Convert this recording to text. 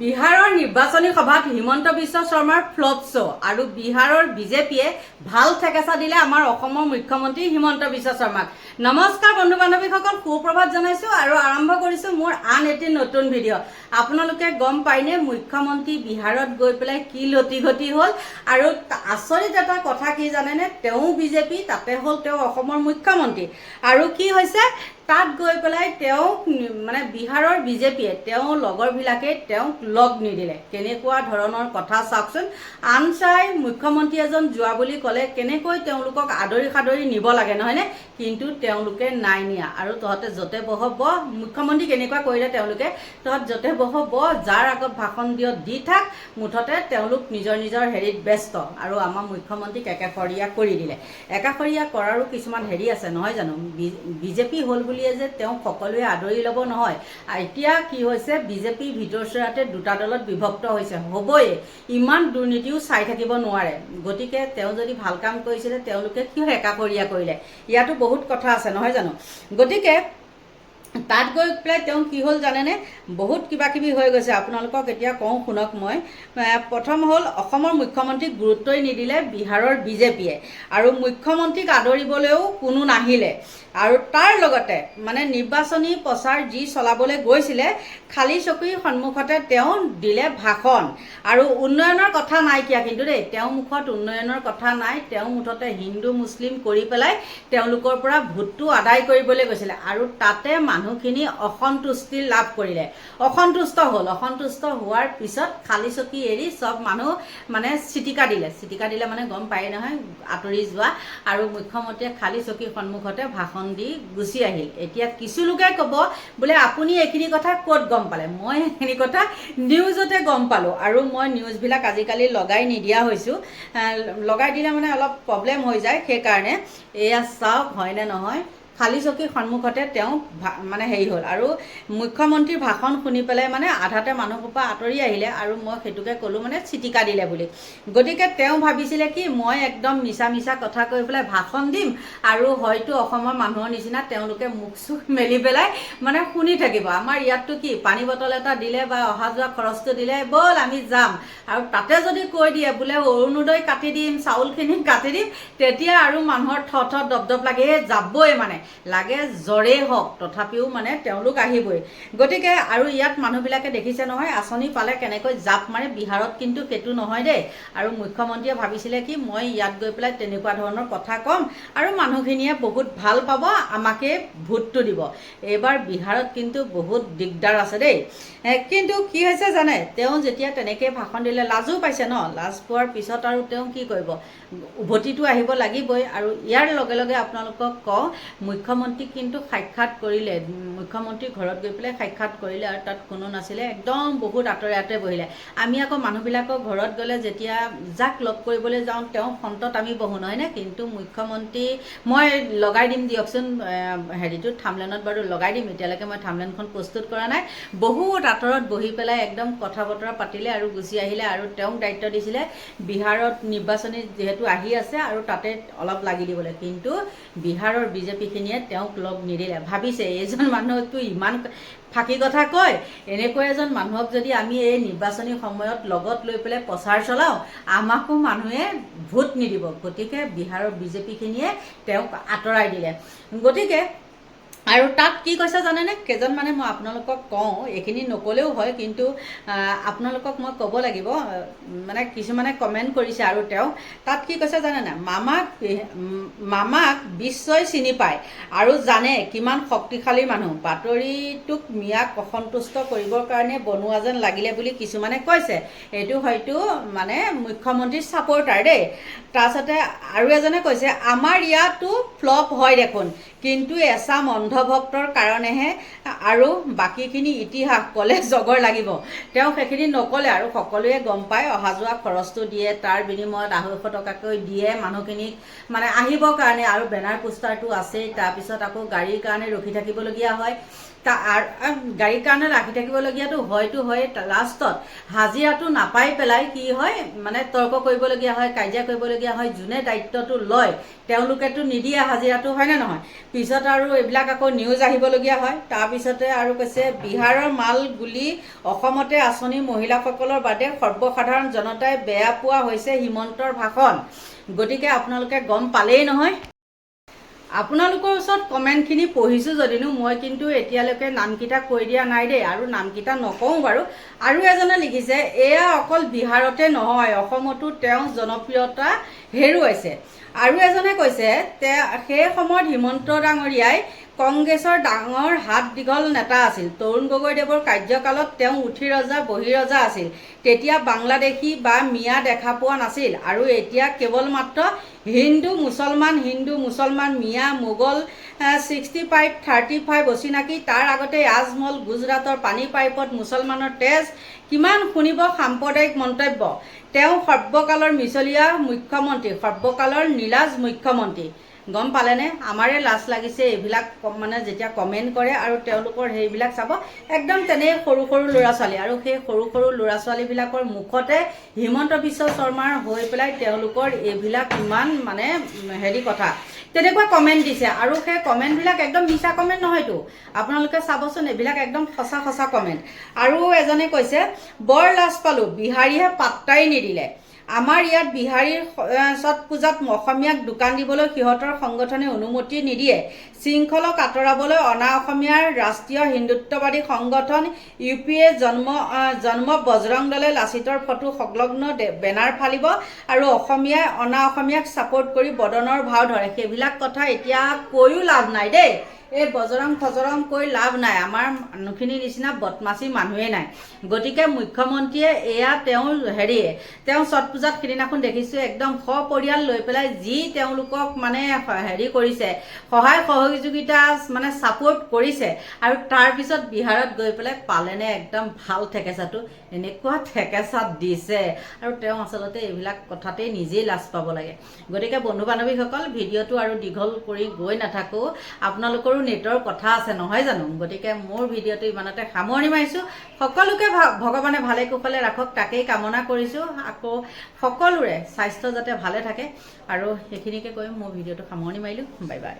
বিহাৰৰ নিৰ্বাচনী সভাত হিমন্ত বিশ্ব শৰ্মাৰ ফ্লপ শ্ব' আৰু বিহাৰৰ বিজেপিয়ে ভালো ঠেকেচা দিলে আমাৰ অসমৰ মুখ্যমন্ত্ৰী হিমন্ত বিশ্ব শৰ্মাক। নমস্কাৰ বন্ধু বান্ধৱীসকল সুপ্ৰভাত জনাইছোঁ আৰু আৰম্ভ কৰিছোঁ মোৰ আন এটি নতুন ভিডিঅ' আপোনালোকে গম পায়নে মুখ্যমন্ত্ৰী বিহাৰত গৈ পেলাই কি ঘটি হ'ল? আৰু আচৰিত এটা কথা কি জানেনে? তেওঁ বিজেপি তাতে হ'ল তেওঁ অসমৰ মুখ্যমন্ত্ৰী। আৰু কি হৈছে? তাত গৈ পেলাই তেওঁক মানে বিহাৰৰ বিজেপিয়ে তেওঁ লগৰবিলাকে তেওঁক লগ নিদিলে। কেনেকুৱা ধৰণৰ কথা চাওকচোন। আনচাই মুখ্যমন্ত্ৰী এজন যোৱা বুলি ক'লে কেনেকৈ তেওঁলোকক আদৰি সাদৰি নিব লাগে নহয়নে? কিন্তু তেওঁলোকে নাই নিয়া। আৰু তহঁতে য'তে বহ মুখ্যমন্ত্ৰী কেনেকুৱা কৰিলে তেওঁলোকে? তহঁত য'তে বহ বহ যাৰ আগত ভাষণ দিয় দি থাক, মুঠতে তেওঁলোক নিজৰ নিজৰ হেৰিত ব্যস্ত। আৰু আমাৰ মুখ্যমন্ত্ৰীক একাষৰীয়া কৰি দিলে। একাষৰীয়া কৰাৰো কিছুমান হেৰি আছে, নহয় জানো? বিজেপি হ'ল বুলিয়ে যে তেওঁক সকলোৱে আদৰি ল'ব নহয়। এতিয়া কি হৈছে বিজেপি ভিতৰচোৰাতে দুটা দলত বিভক্ত হৈছে। হ'বই ইমান দুৰ্নীতিও চাই থাকিব নোৱাৰে। গতিকে তেওঁ যদি ভালো কাম কৰিছিলে, তেওঁলোকে কিয় একাষৰীয়া কৰিলে? ইয়াতো বহুত কথা আছে, নহয় জানো? গতিকে তাত গৈ পেলাই তেওঁ কি হ'ল জানেনে? বহুত কিবা কিবি হৈ গৈছে। আপোনালোকক এতিয়া কওঁ শুনক মই। প্ৰথম হ'ল অসমৰ মুখ্যমন্ত্ৰীক গুৰুত্বই নিদিলে বিহাৰৰ বিজেপিয়ে। আৰু মুখ্যমন্ত্ৰীক আদৰিবলৈও কোনো নাহিলে। আৰু তাৰ লগতে মানে নিৰ্বাচনী প্ৰচাৰ যি চলাবলৈ গৈছিলে খালী চকীৰ সন্মুখতে তেওঁ দিলে ভাষণ। আৰু উন্নয়নৰ কথা নাইকিয়া কিন্তু দেই তেওঁ মুখত উন্নয়নৰ কথা নাই তেওঁ মুঠতে হিন্দু মুছলিম কৰি পেলাই তেওঁলোকৰ পৰা ভোটটো আদায় কৰিবলৈ গৈছিলে। আৰু তাতে মানুহখিনি অসন্তুষ্টি লাভ কৰিলে। অসন্তুষ্ট হ'ল অসন্তুষ্ট হোৱাৰ পিছত খালী চকী এৰি চব মানুহ মানে চিটিকা দিলে। চিটিকা দিলে মানে গম পায়েই নহয় আঁতৰি যোৱা। আৰু মুখ্যমন্ত্ৰীয়ে খালী চকীৰ সন্মুখতে ভাষণ দি গুচি আহিল। এতিয়া কিছু লোকে ক'ব বোলে আপুনি এইখিনি কথা ক'ত গম পালে? মই এইখিনি কথা নিউজতে গম পালোঁ আৰু মই নিউজবিলাক আজিকালি লগাই নিদিয়া হৈছোঁ। লগাই দিলে মানে অলপ প্ৰব্লেম হৈ যায়। সেইকাৰণে এয়া চাওক হয়নে নহয়? খালী চকীৰ সন্মুখতে তেওঁ মানে হেৰি হ'ল আৰু মুখ্যমন্ত্ৰীৰ ভাষণ শুনি পেলাই মানে আধাতে মানুহসোপা আঁতৰি আহিলে আৰু মই সেইটোকে ক'লোঁ মানে চিটিকা দিলে বুলি। গতিকে তেওঁ ভাবিছিলে কি মই একদম মিছা মিছা কথা কৈ পেলাই ভাষণ দিম আৰু হয়তো অসমৰ মানুহৰ নিচিনা তেওঁলোকে মুখ চুখ মেলি পেলাই মানে শুনি থাকিব। আমাৰ ইয়াততো কি পানী বটল এটা দিলে বা অহা যোৱা খৰচটো দিলে ব'ল আমি যাম। আৰু তাতে যদি কৈ দিয়ে বোলে অৰুণোদয় কাটি দিম চাউলখিনি কাটি দিম তেতিয়া আৰু মানুহৰ থ থ দপ দপ লাগে যাবই মানে। লাগে জ্বৰেই হওক তথাপিও মানে তেওঁলোক আহিবই। গতিকে আৰু ইয়াত মানুহবিলাকে দেখিছে নহয় আঁচনি পালে কেনেকৈ জাপ মাৰে বিহাৰত কিন্তু সেইটো নহয় দেই। আৰু মুখ্যমন্ত্ৰীয়ে ভাবিছিলে কি মই ইয়াত গৈ পেলাই তেনেকুৱা ধৰণৰ কথা ক'ম আৰু মানুহখিনিয়ে বহুত ভাল পাব আমাকে ভোটটো দিব। এইবাৰ বিহাৰত কিন্তু বহুত দিগদাৰ আছে দেই। কিন্তু কি হৈছে জানে তেওঁ যেতিয়া তেনেকৈ ভাষণ দিলে লাজো পাইছে ন। লাজ পোৱাৰ পিছত আৰু তেওঁ কি কৰিব? উভতিটো আহিব লাগিবই। আৰু ইয়াৰ লগে লগে আপোনালোকক কওঁ মুখ্যমন্ত্ৰীক কিন্তু সাক্ষাৎ কৰিলে মুখ্যমন্ত্ৰীৰ ঘৰত গৈ পেলাই সাক্ষাৎ কৰিলে আৰু তাত কোনো নাছিলে একদম বহুত আঁতৰে আঁতৰে বহিলে। আমি আকৌ মানুহবিলাকৰ ঘৰত গ'লে যেতিয়া যাক লগ কৰিবলৈ যাওঁ তেওঁ ফ্ৰণ্টত আমি বহোঁ নহয়নে কিন্তু মুখ্যমন্ত্ৰী মই লগাই দিম দিয়কচোন এ, হেৰিটোত থামলেনত বাৰু লগাই দিম এতিয়ালৈকে মই থামলেনখন প্ৰস্তুত কৰা নাই। বহুত আঁতৰত বহি পেলাই একদম কথা বতৰা পাতিলে আৰু গুচি আহিলে আৰু তেওঁক দায়িত্ব দিছিলে বিহাৰত নিৰ্বাচনী যিহেতু আহি আছে আৰু তাতে অলপ লাগি দিবলৈ। কিন্তু বিহাৰৰ বিজেপিখিনিয়ে তেওঁক লগ নিদিলে। ভাবিছে, এইজন মানুহকতো ইমান ফাঁকি কথা কয়। এনেকুৱা এজন মানুহক যদি আমি এই নিৰ্বাচনী সময়ত লগত লৈ পেলাই প্ৰচাৰ চলাওঁ, আমাকো মানুহে ভোট নিদিব। গতিকে বিহাৰৰ বিজেপিখিনিয়ে তেওঁক আঁতৰাই দিলে। গতিকে আৰু তাত কি কৈছে জানেনে? কেইজনমানে মই আপোনালোকক কওঁ এইখিনি নক'লেও হয় কিন্তু আপোনালোকক মই ক'ব লাগিব মানে কিছুমানে কমেণ্ট কৰিছে আৰু তেওঁ তাত কি কৈছে জানে নাই মামাক মামাক বিশ্বই চিনি পায় আৰু জানে কিমান শক্তিশালী মানুহ। বাতৰিটোক মিয়াক অসন্তুষ্ট কৰিবৰ কাৰণে বনোৱা যেন লাগিলে বুলি কিছুমানে কৈছে। এইটো হয়তো মানে মুখ্যমন্ত্ৰীৰ ছাপৰ্টাৰ দেই। তাৰপিছতে আৰু এজনে কৈছে আমাৰ ইয়াতো ফ্লপ হয় দেখোন। কিন্তু এচাম অন্ধভক্তৰ কাৰণেহে আৰু বাকীখিনি ইতিহাস ক'লে জগৰ লাগিব। তেওঁ সেইখিনি নক'লে আৰু সকলোৱে গম পায় অহা যোৱা খৰচটো দিয়ে। তাৰ বিনিময়ত আঢ়ৈশ টকাকৈ দিয়ে মানুহখিনিক। মানে আহিবৰ কাৰণে আৰু বেনাৰ পোষ্টাৰটো আছেই। তাৰপিছত আকৌ গাড়ীৰ কাৰণে ৰখি থাকিবলগীয়া হয়। গাড়ীৰ কাৰণে ৰাখি থাকিবলগীয়াটো হয়তো হয় লাষ্টত হাজিৰাটো নাপাই পেলাই কি হয় মানে তৰ্ক কৰিবলগীয়া হয় কাজিয়া কৰিবলগীয়া হয় যোনে দায়িত্বটো লয় তেওঁলোকেতো নিদিয়ে হাজিৰাটো হয়নে নহয়? পিছত আৰু এইবিলাক আকৌ নিউজ আহিবলগীয়া হয় তাৰপিছতে আৰু কৈছে বিহাৰৰ মাল গুলি অসমতে আঁচনি মহিলাসকলৰ বাদে সৰ্বসাধাৰণ জনতাই বেয়া পোৱা হৈছে হিমন্তৰ ভাষণ। গতিকে আপোনালোকে গম পালেই নহয়। আপোনালোকৰ ওচৰত কমেণ্টখিনি পঢ়িছোঁ যদিনো মই কিন্তু এতিয়ালৈকে নামকেইটা কৈ দিয়া নাই দেই আৰু নামকেইটা নকওঁ বাৰু। আৰু এজনে লিখিছে এয়া অকল বিহাৰতে নহয় অসমতো তেওঁ জনপ্ৰিয়তা হেৰুৱাইছে। আৰু এজনে কৈছে তে সেই সময়ত হিমন্ত ডাঙৰীয়াই কংগ্ৰেছৰ ডাঙৰ হাত দীঘল নেতা আছিল। তৰুণ গগৈদেৱৰ কাৰ্যকালত তেওঁ উঠি ৰজা বহি ৰজা আছিল। তেতিয়া বাংলাদেশী বা মিয়া দেখা পোৱা নাছিল আৰু এতিয়া কেৱল মাত্ৰ হিন্দু মুছলমান হিন্দু মুছলমান মিয়া Mughal sixty five thirty five অচিনাকি। তাৰ আগতে আজমল গুজৰাটৰ পানী পাইপত মুছলমানৰ তেজ কিমান শুনিব সাম্প্ৰদায়িক মন্তব্য? তেওঁ সৰ্বকালৰ মিছলীয়া মুখ্যমন্ত্ৰী সৰ্বকালৰ নীলাজ মুখ্যমন্ত্ৰী। গম পালেনে? আমাৰে লাজ লাগিছে এইবিলাক মানে যেতিয়া কমেণ্ট কৰে আৰু তেওঁলোকৰ সেইবিলাক চাব। একদম তেনে সৰু সৰু ল'ৰা ছোৱালী। আৰু সেই সৰু সৰু ল'ৰা ছোৱালীবিলাকৰ মুখতে হিমন্ত বিশ্ব শৰ্মাৰ হৈ পেলাই তেওঁলোকৰ এইবিলাক ইমান মানে হেৰি কথা। তেনেকুৱা কমেণ্ট দিছে। আৰু সেই কমেণ্টবিলাক একদম মিছা কমেণ্ট নহয়তো। আপোনালোকে চাবচোন এইবিলাক একদম সঁচা সঁচা কমেণ্ট আৰু এজনে কৈছে বৰ লাজ পালোঁ। বিহাৰীহে পাত্তাই নিদিলে। আমাৰ ইয়াত বিহাৰীৰ ছট পূজাত অসমীয়াক দোকান দিবলৈ সিহঁতৰ সংগঠনে অনুমতি নিদিয়ে। শৃংখলক আঁতৰাবলৈ অনা অসমীয়াৰ ৰাষ্ট্ৰীয় হিন্দুত্ববাদী সংগঠন ইউ পি এ জন্ম জন্ম বজৰং দলে লাচিতৰ ফটো সংলগ্ন বেনাৰ ফালিব আৰু অসমীয়াই অনা অসমীয়াক ছাপোৰ্ট কৰি বদনৰ ভাও ধৰে। সেইবিলাক কথা এতিয়া কৈও লাভ নাই দেই। এই বজৰং ফজৰং কৈ লাভ নাই। আমাৰ মানুহখিনিৰ নিচিনা বদমাচি মানুহেই নাই। গতিকে মুখ্যমন্ত্ৰীয়ে এয়া তেওঁৰ হেৰি তেওঁ ছট পূজাত সিদিনাখন দেখিছোঁ একদম সপৰিয়াল লৈ পেলাই যি তেওঁলোকক মানে হেৰি কৰিছে সহায় সহযোগিতা মানে ছাপোৰ্ট কৰিছে আৰু তাৰপিছত বিহাৰত গৈ পেলাই পালেনে একদম ভাল ঠেকেচাটো এনেকুৱা ঠেকেচা দিছে। আৰু তেওঁ আচলতে এইবিলাক কথাতেই নিজেই লাজ পাব লাগে। গতিকে বন্ধু বান্ধৱীসকল ভিডিঅ'টো আৰু দীঘল কৰি গৈ নাথাকোঁ। আপোনালোকৰো নেটৰ কথা আছে নহয় জানো? গতিকে মোৰ ভিডিঅ'টো ইমানতে সামৰণি মাৰিছোঁ। সকলোকে ভগৱানে ভালে কুশলে ৰাখক তাকেই কামনা কৰিছোঁ। আকৌ সকলোৰে স্বাস্থ্য যাতে ভালে থাকে। আৰু সেইখিনিকে কৈ মোৰ ভিডিঅ'টো সামৰণি মাৰিলোঁ। Bye bye.